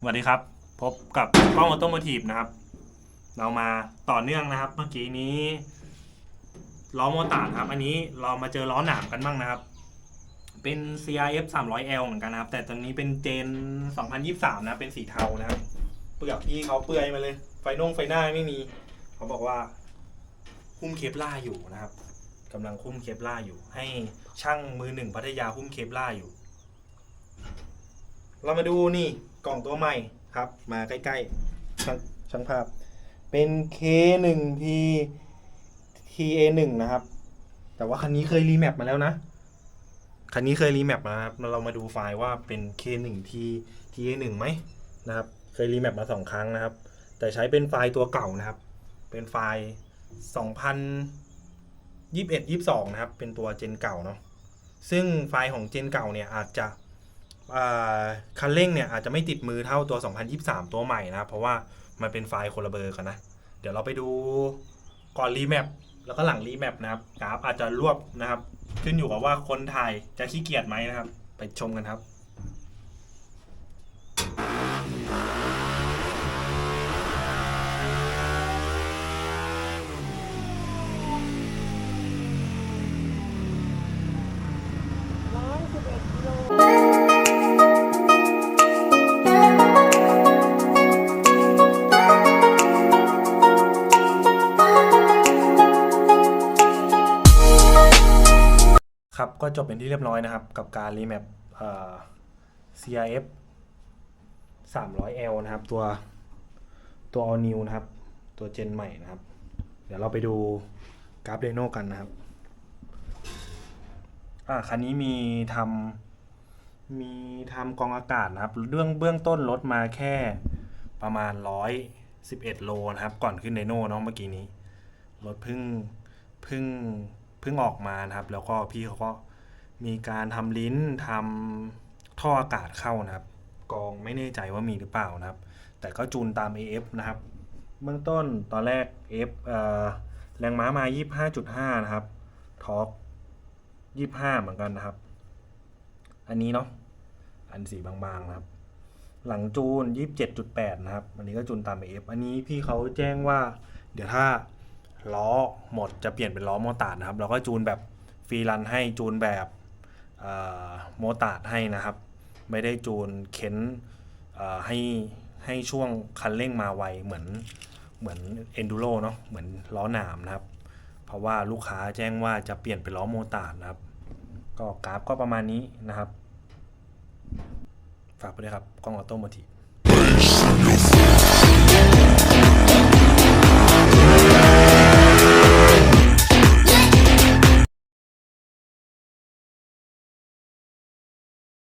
สวัสดีครับ พบกับกล้องออโตโมทีฟนะครับ เรามาต่อเนื่องนะครับ เมื่อกี้นี้ล้อโมตาร์ดครับ อันนี้เรามาเจอล้อหนามกันบ้างนะครับ เป็น CRF 300L เหมือนกันนะครับ แต่ตอนนี้เป็นเจน 2023 นะ เป็นสีเทานะครับเปลือกพี่เขาเปื่อยมาเลย ไฟนงไฟหน้าไม่มี เขาบอกว่าหุ้มเคปล่าอยู่นะครับกำลังหุ้มเคปล่าอยู่ ให้ช่างมือหนึ่งพัทยาหุ้มเคปล่าอยู่ เรามาดูนี่ กล่องตัวใหม่ครับ มาใกล้ๆช่างช่างภาพ เป็น K1P TA1 นะครับ แต่ว่าคันนี้เคยรีแมปมาแล้วนะ คันนี้เคยรีแมปมาครับเรามาดูไฟล์ว่าเป็น K1T TA1 ไหมนะครับ เคยรีแมปมาสองครั้งนะครับ แต่ใช้เป็นไฟล์ตัวเก่านะครับ เป็นไฟล์2021 22 นะครับ เป็นตัวเจนเก่าเนาะซึ่งไฟล์ของเจนเก่าเนี่ยอาจจะ คันเร่งเนี่ยอาจจะไม่ติดมือเท่าตัว 2023 ตัวใหม่นะ เพราะว่ามันเป็นไฟล์คนละเบอร์กันนะ เดี๋ยวเราไปดูก่อนรีแมปแล้วก็หลังรีแมปนะครับกราฟอาจจะรวบนะครับ ขึ้นอยู่กับว่าคนถ่ายจะขี้เกียจไหมนะครับ ไปชมกันครับ ครับก็จบเป็นที่เรียบร้อยนะครับ กับการรีแมป CRF 300L นะครับ ตัวตัว all new นะครับ ตัวเจนใหม่นะครับ เดี๋ยวเราไปดูกราฟเดโนกันนะครับ อ่าคันนี้มีทำมีทำกองอากาศนะครับ เรื่องเบื้องต้นลดมาแค่ประมาณ 111 โลนะครับ ก่อนขึ้นไดโน่เนาะเมื่อกี้นี้ รถเพิ่งเพิ่ง เพิ่งออกมานะครับ แล้วก็พี่เขาก็มีการทำลิ้นทำท่ออากาศเข้านะครับ กองไม่แน่ใจว่ามีหรือเปล่านะครับ แต่ก็จูนตาม AF นะครับ เบื้องต้นตอนแรก F เอ่อแรงม้ามา 25.5 นะครับทอร์ก25 เหมือนกันนะครับ อันนี้เนาะอันสีบางๆนะครับ หลังจูน 27.8 นะครับ อันนี้ก็จูนตาม AF อันนี้พี่เขาแจ้งว่า เดี๋ยวถ้า ล้อหมดจะเปลี่ยนเป็นล้อโมตาร์ดนะครับ เราก็จูนแบบฟรีรันให้จูนแบบโมตาร์ดให้นะครับ ไม่ได้จูนเค้นให้ให้ช่วงคันเร่งมาไวเหมือนเหมือน enduro เนาะเหมือนล้อหนามนะครับ เพราะว่าลูกค้าแจ้งว่าจะเปลี่ยนเป็นล้อโมตาร์ดนะครับ ก็กราฟก็ประมาณนี้นะครับ ฝากไปด้วยครับกล้องออโต้โมที